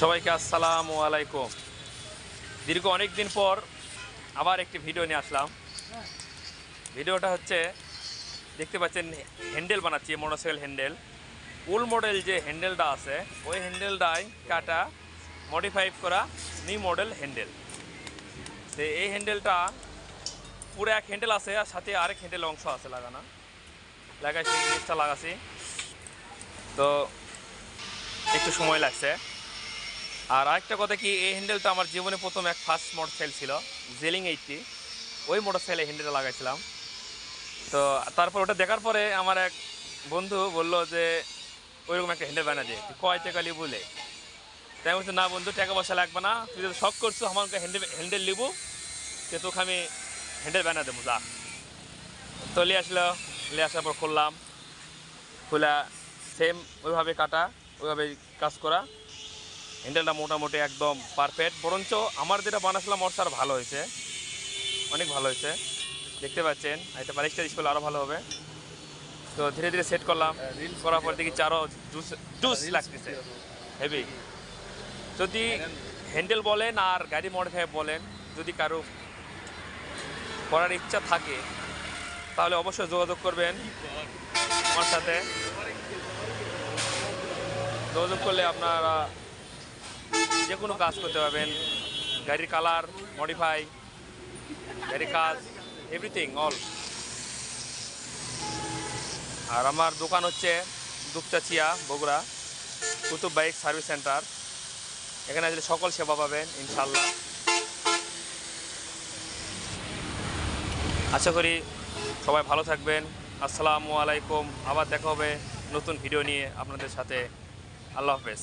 সবাইকে আসসালামু আলাইকুম। দীর্ঘ অনেক দিন পর আবার একটি ভিডিও নিয়ে আসলাম। ভিডিওটা হচ্ছে, দেখতে পাচ্ছেন, হ্যান্ডেল বানাচ্ছি, মোটরসাইকেল হ্যান্ডেল। ওল্ড মডেল যে হ্যান্ডেলটা আছে, ওই হ্যান্ডেলটাই কাটা মডিফাই করা নিউ মডেল হ্যান্ডেল। তো এই হ্যান্ডেলটা পুরো এক হ্যান্ডেল আছে, আর সাথে আরেক হ্যান্ডেল অংশ আছে লাগানো। লাগাই সেই জিনিসটা লাগাছি তো একটু সময় লাগছে। আর আরেকটা কথা কি, এই হ্যান্ডেলটা আমার জীবনে প্রথম এক ফার্স্ট মোটরসাইকেল ছিল জেলিং এইটটি ওই মোটর মোটরসাইকেলে হ্যান্ডেলটা লাগাইছিলাম। তো তারপর ওটা দেখার পরে আমার এক বন্ধু বলল যে, ওইরকম একটা হ্যান্ডেল বানা দিয়ে কয় টাকা বলে? তাই বলছি, না বন্ধু, টাকা পয়সা লাগবে না, তুই যদি শখ করছ আমার হ্যান্ডেল হ্যান্ডেল নিবো তো তোকে আমি হ্যান্ডেল বানা দেবো, যা। তো নিয়ে আসলো, নিয়ে আসার পর খুললাম, খোলা সেম ওইভাবে কাটা ওইভাবে কাজ করা। হ্যান্ডেলটা মোটামুটি একদম পারফেক্ট বরঞ্চ আমার যেটা বানাছিলাম ওর আর ভালো হয়েছে। অনেক ভালো হয়েছে। দেখতে পাচ্ছেন এটা বালিশটা করলে আরও ভালো হবে। তো ধীরে ধীরে সেট করলাম। করার পর দেখি চারও জুস জুস লাগতেছে। হেভি যদি হ্যান্ডেল বলেন আর গাড়ি মডিফাই বলেন যদি কারও করার ইচ্ছা থাকে তাহলে অবশ্যই যোগাযোগ করবেন আমার সাথে। যোগাযোগ করলে আপনারা যে কোনো কাজ করতে পারবেন। গাড়ির কালার মডিফাই গাড়ির কাজ এভরিথিং অল আর আমার দোকান হচ্ছে Dupchanchia Bogura. Kutub bike service center. এখানে আসলে সকল সেবা পাবেন ইনশাল্লাহ আশা করি সবাই ভালো থাকবেন। আসসালামু আলাইকুম। আবার দেখা হবে নতুন ভিডিও নিয়ে আপনাদের সাথে। আল্লাহ হাফেজ।